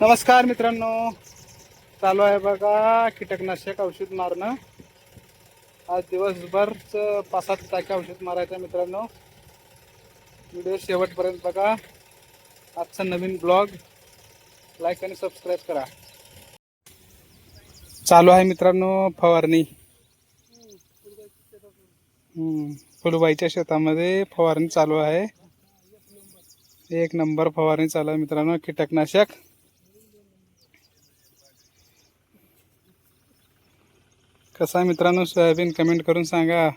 नमस्कार मित्रांनो. चालू आहे बघा कीटकनाशक औषध मारणं. आज दिवसभरच पाच सात टाके औषध मारायचं आहे मित्रांनो. व्हिडिओ शेवटपर्यंत बघा. आजचा नवीन ब्लॉग लाईक आणि सबस्क्राईब करा. चालू आहे मित्रांनो फवारणी. फुलबाईच्या शेतामध्ये फवारणी चालू आहे. एक नंबर फवारणी चालू आहे मित्रांनो कीटकनाशक. कसा आहे मित्रांनो? सोयाबीन कमेंट करून सांगा.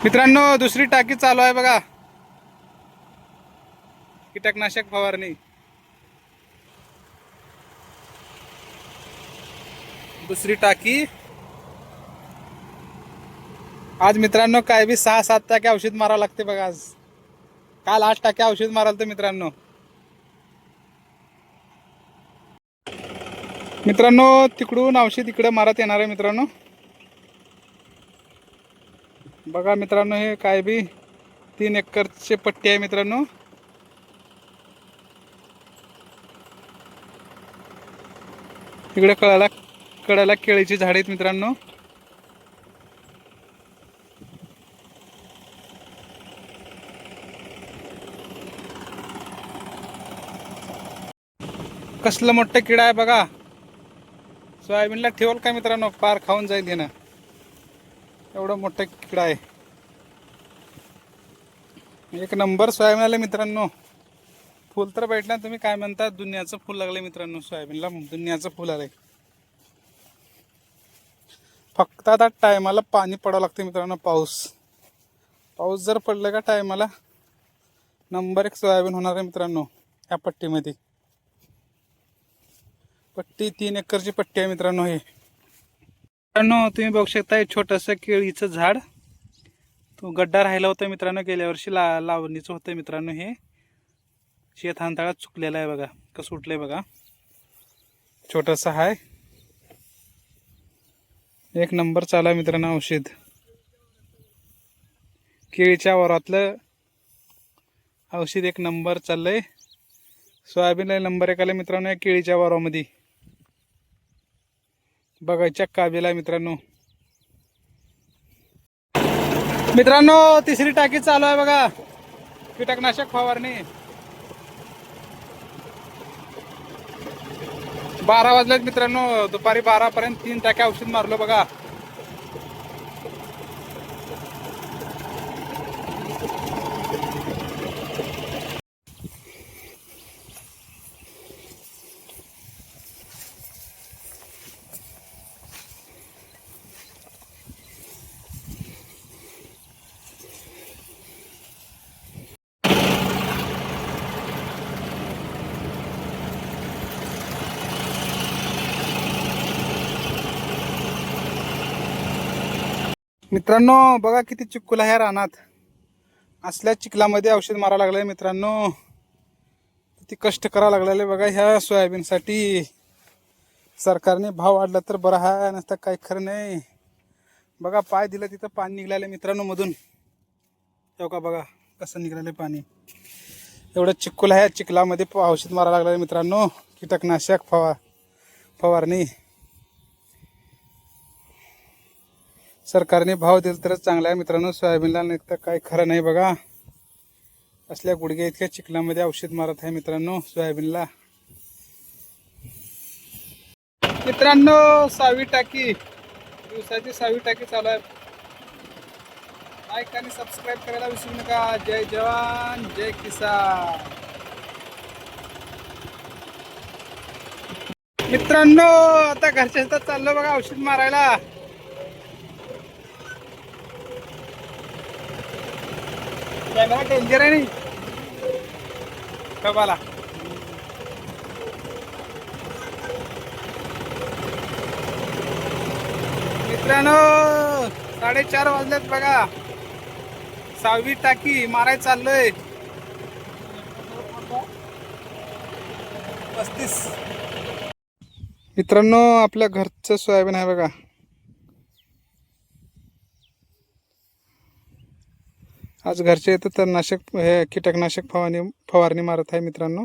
मित्रांनो दुसरी टाकी चालू आहे बघा. कीटकनाशक फवारणी. दुसरी टाकी. आज मित्रांनो काय बी सहा सात टाक्या औषध मारावं लागते बघा आज. काल आठ टाक्या औषध माराल तर मित्रांनो. मित्रांनो तिकडून औषध इकडे मारत येणार आहे मित्रांनो. बघा मित्रांनो हे काय बी तीन एकरचे पट्टी आहे मित्रांनो. इकडे कळाला कळाला केळीची झाड आहेत मित्रांनो. कसलं मोठं किडा आहे बघा. सोयाबीनला ठेवल का मित्रांनो? पार खाऊन जाईल घेणं एवढं मोठं किडा आहे. एक नंबर सोयाबीन आले मित्रांनो. फुल तर बैठला तुम्ही काय म्हणता? दुनियाचं फुल लागलं मित्रांनो सोयाबीनला. दुनियाचं फुल आलंय. फक्त आता टायमाला पाणी पडावं लागतं मित्रांनो पाऊस. पाऊस जर पडलं का टायमाला नंबर एक सोयाबीन होणार आहे मित्रांनो या पट्टीमध्ये. पट्टी तीन एकरची पट्टी आहे मित्रांनो हे. मित्रांनो तुम्ही बघू शकता हे छोटंसं केळीचं झाड. तो गड्डा राहिला होता मित्रांनो गेल्या वर्षी ला लावणीचं होतं मित्रांनो हे. शेत हांताळा चुकलेलं आहे बघा कसं उठलंय बघा. छोटंसं आहे एक नंबर चाला मित्रांनो औषध. केळीच्या वरातलं औषध एक नंबर चाललंय. सोयाबीनला नंबर एक आलं मित्रांनो या केळीच्या वारामध्ये बघायच्या काबीला मित्रांनो. मित्रांनो तिसरी टाकी चालू आहे बघा. कीटकनाशक फवारणी. बारा वाजल्यात मित्रांनो. दुपारी बारा पर्यंत तीन टाक्या औषध मारलो बघा. मित्रांनो बघा किती चिक्कुल आहे रानात. असल्या चिखलामध्ये औषध मारावं लागलंय मित्रांनो. किती कष्ट करावं लागलेले बघा ह्या सोयाबीनसाठी. सरकारने भाव वाढला तर बरं आहे नसतं काय खरं नाही. बघा पाय दिलं तिथं पाणी निघालं मित्रांनो मधून. हो का बघा कसं निघालं पाणी. एवढं चिक्कुल आहे चिखलामध्ये प- औषध मारा लागलं मित्रांनो. कीटकनाशक फवा फवारणी. सरकारने भाव दिला तरच चांगला आहे. मित्रांनो सोयाबीनला नाही तर काही खरं नाही बघा. असल्या गुडघ्या इतक्या चिखलामध्ये औषध मारत आहे मित्रांनो सोयाबीनला. मित्रांनो सहावी टाकी. दिवसाची सहावी टाकी चालू आहे. लाईक आणि सबस्क्राईब करायला विसरू नका. जय जवान जय किसान. मित्रांनो आता घरच्या शेतात चाललो बघा औषध मारायला. कॅमेरा डेंजर आहे नाही? मित्रांनो साडेचार वाजलेत बघा. सहावी टाकी माराय चाललोय. पस्तीस. मित्रांनो आपल्या घरचं सोयाबीन आहे बघा. आज घरचे इथं तर नाशक हे कीटकनाशक फवारणी फवारणी मारत आहे मित्रांनो.